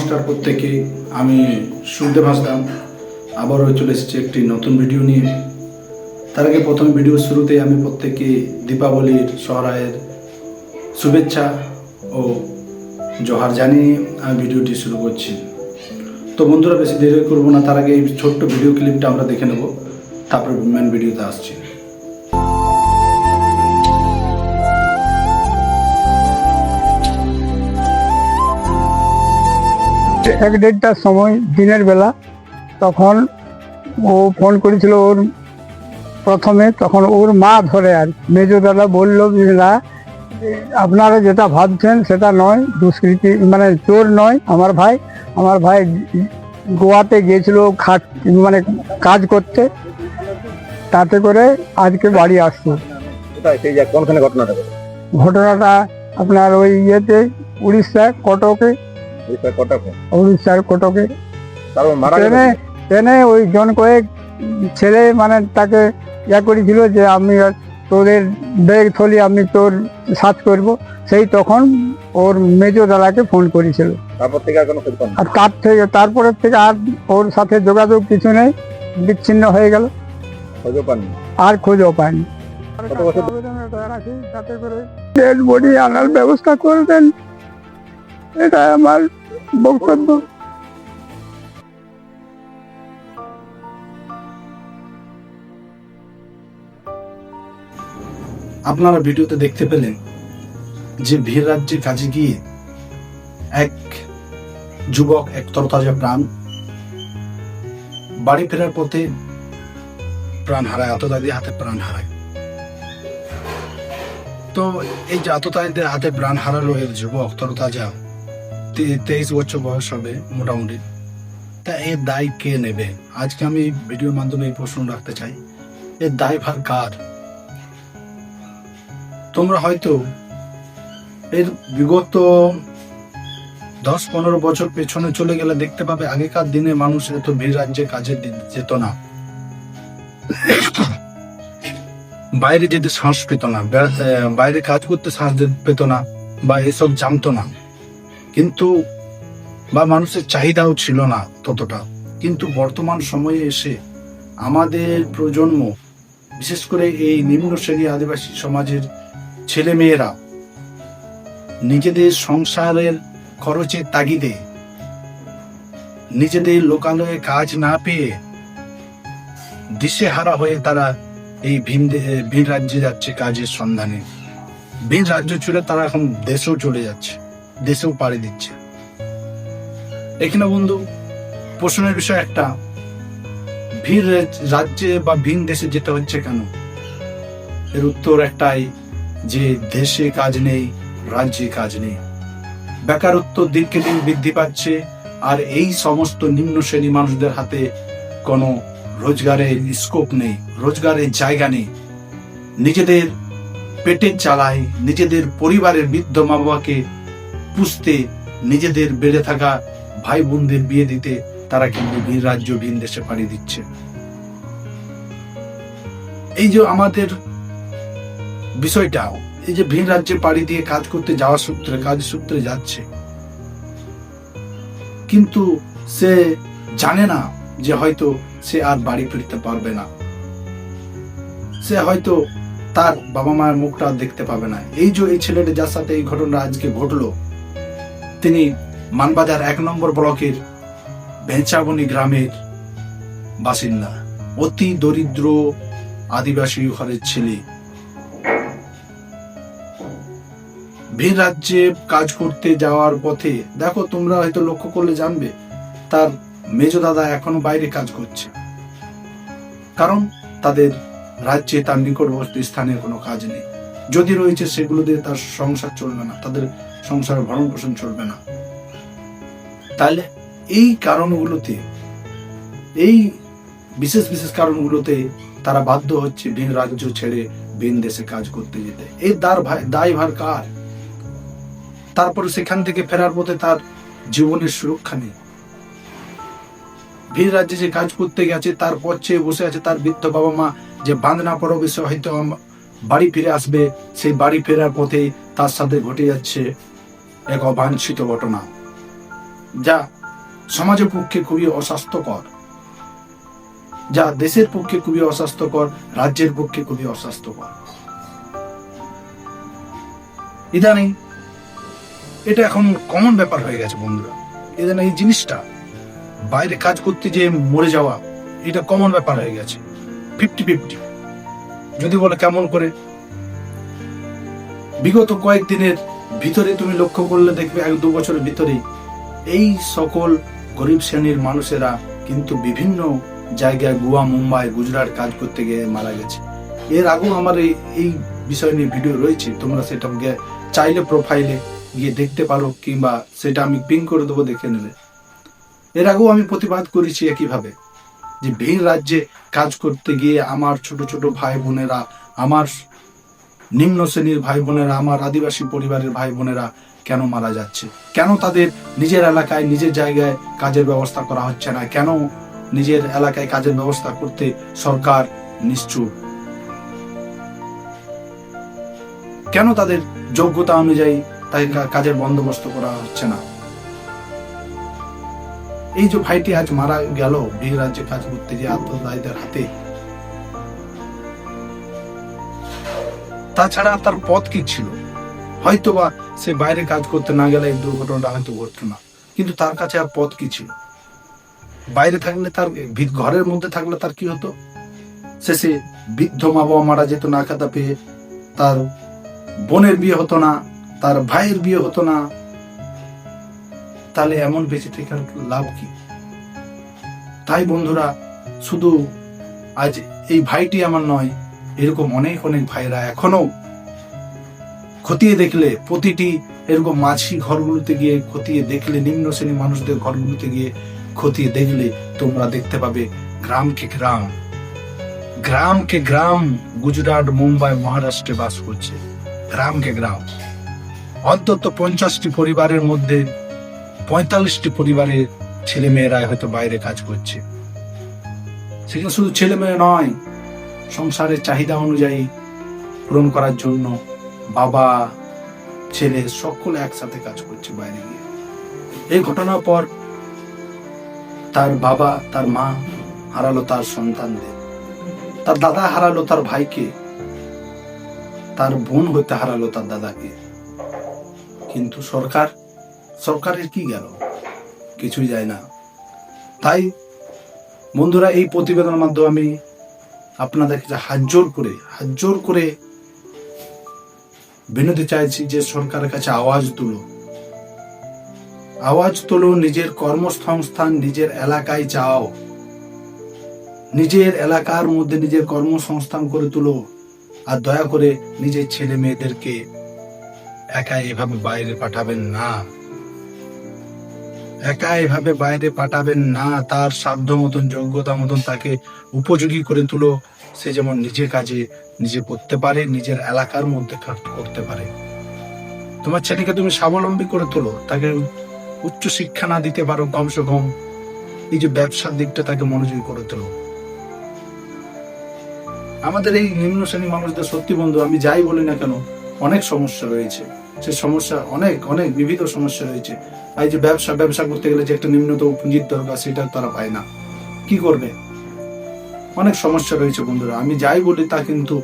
নমস্কার প্রত্যেকে আমি শুনতে ভাসতাম আবারও চলে এসেছি একটি নতুন ভিডিও নিয়ে। তার আগে প্রথম ভিডিও শুরুতে আমি প্রত্যেককে দীপাবলির, সহরায়ের শুভেচ্ছা ও জোহার জানিয়ে আমি ভিডিওটি শুরু করছি। তো বন্ধুরা, বেশি দেরি করব না। তার আগে এই ছোট্ট ভিডিও ক্লিপটা আমরা দেখে নেব। তারপর মেন ভিডিওতে আসছি। এক দেড়টার সময় দিনের বেলা তখন ও ফোন করেছিল ওর প্রথমে তখন ওর মা ধরে আর মেজো দাদা বলল না আপনারা যেটা ভাবছেন সেটা নয় দুষ্কৃতি মানে চোর নয় আমার ভাই আমার ভাই গোয়াতে গিয়েছিল খাট মানে কাজ করতে তাতে করে আজকে বাড়ি আসতো ঘটনাটা আপনার ওই ইয়েতে উড়িষ্যা কটকে কটাক? উড়িষ্যার কটকে। তারপর মারা ট্রেনে ট্রেনে ওই জন কয়েক ছেলে মানে তাকে ইয়া করেছিল যে আমি তোদের ব্যাগ থলি আমি তোর সাথ করব। সেই তখন ওর মেজো দাদাকে ফোন করেছিল। তারপর থেকে আর কোনো আর তার থেকে তারপরের থেকে আর ওর সাথে যোগাযোগ কিছু নেই বিচ্ছিন্ন হয়ে গেল। খোঁজও পাননি? আর খুঁজেও পায়নি ডেড বডি আনার ব্যবস্থা করবেন এটা আমার বক্তব্য আপনারা ভিডিওতে দেখতে পেলেন যে ভিড় রাজ্যে কাজে গিয়ে এক যুবক, এক তরতাজা প্রাণ বাড়ি ফেরার পথে প্রাণ হারায়, আততায়ীদের হাতে প্রাণ হারায়। তো এই যে আততায়ীদের হাতে প্রাণ হারালো এর যুবক, তরতাজা তেইশ বছর বয়স হবে মোটামুটি। তা এর দায় কে নেবে? আজকে আমি ভিডিওর মাধ্যমে এই প্রশ্ন রাখতে চাই। এর দায়ভার কার? তোমরা হয়তো এর বিগত দশ পনেরো বছর পেছনে চলে গেলে দেখতে পাবে, আগেকার দিনে মানুষ এত ভিড় রাজ্যে কাজে যেত না। বাইরে যেতে শ্বাস পেত না বাইরে কাজ করতে শ্বাস পেত না, বা এসব জানতো না। কিন্তু বা মানুষের চাহিদাও ছিল না ততটা। কিন্তু বর্তমান সময়ে এসে আমাদের প্রজন্ম, বিশেষ করে এই নিম্ন শ্রেণি আদিবাসী সমাজের ছেলে মেয়েরা নিজেদের সংসারের খরচের তাগিদে নিজেদের লোকালয়ে কাজ না পেয়ে দিশেহারা হয়ে তারা এই ভিন ভিন রাজ্যে যাচ্ছে কাজের সন্ধানে। ভিন রাজ্য ছেড়ে তারা এখন দেশেও চলে যাচ্ছে। দেশেও পাড়ি দিচ্ছে। এখানে বন্ধু, প্রশ্নের বিষয় একটা। রাজ- রাজ্যে বা ভিন দেশে যেতে হচ্ছে কেন? এর উত্তর একটাই যে দেশে কাজ নেই, রাজ্যে কাজ নেই। বেকারত্ব দিনকে দিন বৃদ্ধি পাচ্ছে, আর এই সমস্ত নিম্ন শ্রেণি মানুষদের হাতে কোনো রোজগারের স্কোপ নেই, রোজগারের জায়গা নেই। নিজেদের পেটের চালায়, নিজেদের পরিবারের বৃদ্ধ মা বাবাকে পুষতে নিজেদের বেড়ে থাকা ভাই বোনদের বিয়ে দিতে তারা কিন্তু ভিন রাজ্য, ভিন দেশে পাড়ি দিচ্ছে। এই যে আমাদের বিষয়টা এই যে ভিন রাজ্যে পাড়ি দিয়ে কাজ করতে যাওয়ার সূত্রে, কাজ সূত্রে যাচ্ছে। কিন্তু সে জানে না যে হয়তো সে আর বাড়ি ফিরতে পারবে না। সে হয়তো তার বাবা মায়ের মুখটা দেখতে পাবে না। এই যে এই ছেলেটা যার সাথে এই ঘটনা আজকে ঘটলো তিনি মানবাজার এক নম্বর ব্লকের ভেঞ্চাবনি গ্রামের বাসিন্দা। অতি দরিদ্র আদিবাসী ঘরের ছেলে। ভিন রাজ্যে কাজ করতে যাওয়ার পথে, দেখো তোমরা হয়তো লক্ষ্য করলে জানবে, তার মেজ দাদা এখনও বাইরে কাজ করছে। কারণ তাদের রাজ্যে তার নিকটবর্তী স্থানে কোনো কাজ নেই। যদি রয়েছে সেগুলো দিয়ে তার সংসার চলবে না। তাদের সংসারের ভরণ পোষণ চলবে না। তাহলে এই কারণগুলোতে, এই বিশেষ বিশেষ কারণগুলোতে তারা বাধ্য হচ্ছে ভিন রাজ্য ছেড়ে ভিন দেশে কাজ করতে যেতে। এই দার দায়ভার কার? তারপরে সেখান থেকে ফেরার পথে তার জীবনের সুরক্ষা নেই। ভিন রাজ্যে যে কাজ করতে গেছে তারপর চেয়ে বসে আছে তার বৃদ্ধ বাবা মা যে বাঁধ না পড়ো বিষয় হয়তো বাড়ি ফিরে আসবে, সেই বাড়ি ফেরার পথে তার সাথে ঘটে যাচ্ছে এক অবাঞ্ছিত ঘটনা, যা সমাজের পক্ষে খুবই অস্বাস্থ্যকর, যা দেশের পক্ষে খুবই অস্বাস্থ্যকর, রাজ্যের পক্ষে খুবই অস্বাস্থ্যকর। ইদানিং এটা এখন কমন ব্যাপার হয়ে গেছে বন্ধুরা। ইদানিং এই জিনিসটা, বাইরে কাজ করতে যে মরে যাওয়া, এটা কমন ব্যাপার হয়ে গেছে। ফিফটি ফিফটি যদি বলে কেমন করে বিগত কয়েকদিনের ভিতরে তুমি লক্ষ্য করলে দেখবে এক দু বছরের ভিতরে এই সকল গরিব শ্রেণির মানুষেরা কিন্তু বিভিন্ন জায়গায় গোয়া, মুম্বাই, গুজরাট কাজ করতে গিয়ে মারা গেছে। এর আগেও আমার এই বিষয় নিয়ে ভিডিও রয়েছে, তোমরা সেটা চাইলে প্রোফাইলে গিয়ে দেখতে পারো কিংবা সেটা আমি পিন করে দেবো, দেখে নেবে। এর আগেও আমি প্রতিবাদ করেছি একইভাবে যে ভিন রাজ্যে কাজ করতে গিয়ে আমার ছোট ছোট ভাই বোনেরা আমার নিম্ন শ্রেণির ভাই বোনেরা আমার আদিবাসী পরিবারের ভাই বোনেরা কেন মারা যাচ্ছে? কেন তাদের নিজের এলাকায়, নিজের জায়গায় কাজের ব্যবস্থা করা হচ্ছে না? কেন নিজের এলাকায় কাজের ব্যবস্থা করতে সরকার নিশ্চুপ? কেন তাদের যোগ্যতা অনুযায়ী কা- কাজের বন্দোবস্ত করা হচ্ছে না? এই যে ভাইটি আজ মারা গেল, বীর রাজ্যে কাজ করতে গিয়ে আত্মদায়ীদের হাতে তাছাড়া তার পথ কি ছিল? হয়তোবা সে বাইরে কাজ করতে না গেলে এই দুর্ঘটনাটা হয়তো ঘটতো না। কিন্তু তার কাছে আর পথ কি ছিল? বাইরে থাকলে তার ঘরের মধ্যে থাকলে তার কি হতো? শেষে বৃদ্ধ মা বাবা মারা যেত, না খাতা পেয়ে। তার বোনের বিয়ে হতো না, তার ভাইয়ের বিয়ে হতো না। তাহলে এমন বেঁচে থেকে লাভ কি? তাই বন্ধুরা, শুধু আজ এই ভাইটি আমার নয় এরকম অনেক অনেক ভাইরা এখনও খতিয়ে দেখলে প্রতিটি এরকম মাঝি ঘরগুলোতে গিয়ে খতিয়ে দেখলে, নিম্ন শ্রেণির মানুষদের ঘরগুলোতে গিয়ে খতিয়ে দেখলে তোমরা দেখতে পাবে গ্রামকে গ্রাম। গ্রামকে গ্রাম গুজরাট, মুম্বাই, মহারাষ্ট্রে বাস করছে। গ্রামকে গ্রাম। অন্তত পঞ্চাশটি পরিবারের মধ্যে পঁয়তাল্লিশটি পরিবারের ছেলে মেয়েরা হয়তো বাইরে কাজ করছে। সেখানে শুধু ছেলে মেয়ে নয় সংসারের চাহিদা অনুযায়ী পূরণ করার জন্য বাবা, ছেলে সকলে একসাথে কাজ করছে বাইরে গিয়ে। এই ঘটনার পর তার বাবা, তার মা হারালো তার সন্তানদের। তার দাদা হারালো তার ভাইকে। তার বোন হতে হারালো তার দাদাকে। কিন্তু সরকার, সরকারের কি গেল? কিছুই যায় না। তাই বন্ধুরা, এই প্রতিবেদনের মাধ্যমে আমি আপনাদের কাছে হাত জোর করে, হাত জোর করে বিনতি চাইছি যে সরকারের কাছে আওয়াজ তুলো। আওয়াজ তোলো, নিজের কর্মসংস্থান নিজের এলাকায় চাও নিজের এলাকার মধ্যে নিজের কর্মসংস্থান করে তুলো আর দয়া করে নিজের ছেলে মেয়েদেরকে একা এভাবে বাইরে পাঠাবেন না। একা এভাবে বাইরে পাঠাবেন না, তার সাধ্য মতন, যোগ্যতা মতন তাকে উপযোগী করে তুলো। সে যেমন নিজের কাজে নিজে করতে পারে, নিজের এলাকার মধ্যে করতে পারে। তোমার ছেলেকে তুমি স্বাবলম্বী করে তোলো, তাকে উচ্চ শিক্ষা না দিতে পারো কমসে কম। এই যে ব্যবসার দিকটা তাকে মনোযোগী করে তোলো। আমাদের এই নিম্ন শ্রেণির মানুষদের সত্যি বন্ধু, আমি যাই বলি না কেন, অনেক সমস্যা রয়েছে। সে সমস্যা অনেক অনেক বিবিধ সমস্যা রয়েছে। এই যে ব্যবসা ব্যবসা করতে গেলে যে একটা নিম্নতম পুঁজির দরকার, সেটা তারা পায় না। কি করবে? অনেক সমস্যা রয়েছে বন্ধুরা। আমি যাই বলি তা কিন্তু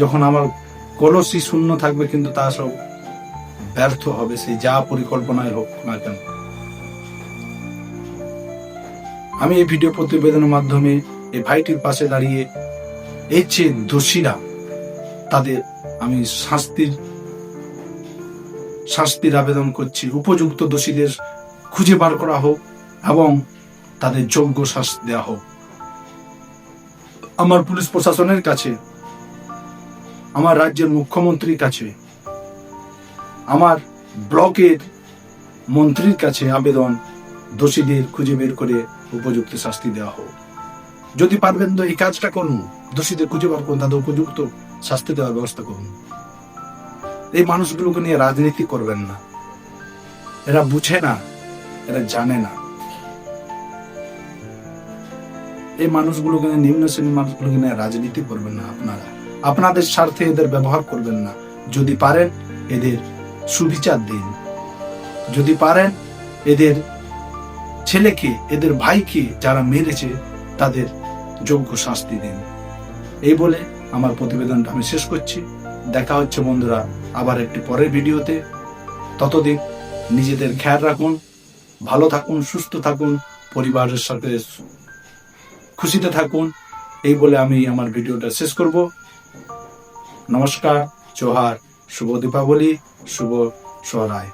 যখন আমার কলসি শূন্য থাকবে কিন্তু তা সব ব্যর্থ হবে সেই যা পরিকল্পনায় হোক না কেন। আমি এই ভিডিও প্রতিবেদনের মাধ্যমে এই ভাইটির পাশে দাঁড়িয়ে এই যে দোষীরা, তাদের আমি শাস্তির শাস্তির আবেদন করছি। উপযুক্ত দোষীদের খুঁজে বার করা হোক এবং তাদের যোগ্য শাস্তি দেওয়া হোক। আমার পুলিশ প্রশাসনের কাছে, আমার রাজ্যের মুখ্যমন্ত্রীর কাছে, আমার ব্লকের মন্ত্রীর কাছে আবেদন দোষীদের খুঁজে বের করে উপযুক্ত শাস্তি দেওয়া হোক। যদি পারবেন তো এই কাজটা করুন। দোষীদের খুঁজে বার করুন, তাদের উপযুক্ত শাস্তি দেওয়ার ব্যবস্থা করুন। এই মানুষগুলোকে নিয়ে রাজনীতি করবেন না। এরা বুঝে না এরা জানে না। এই মানুষগুলোকে নিয়ে, নিম্ন শ্রেণির মানুষগুলোকে নিয়ে রাজনীতি করবেন না আপনারা। আপনাদের স্বার্থে এদের ব্যবহার করবেন না। যদি পারেন এদের সুবিচার দিন। যদি পারেন এদের ছেলেকে এদের ভাইকে যারা মেরেছে তাদের যোগ্য শাস্তি দিন। এই বলে আমার প্রতিবেদনটা আমি শেষ করছি। দেখা হচ্ছে বন্ধুরা আবার একটি পরের ভিডিওতে। ততদিন নিজেদের খেয়াল রাখুন, ভালো থাকুন, সুস্থ থাকুন, পরিবারের সাথে খুশিতে থাকুন। এই বলে আমি আমার ভিডিওটা শেষ করব। নমস্কার, জোহার, শুভ দীপাবলি, শুভ সোহরায়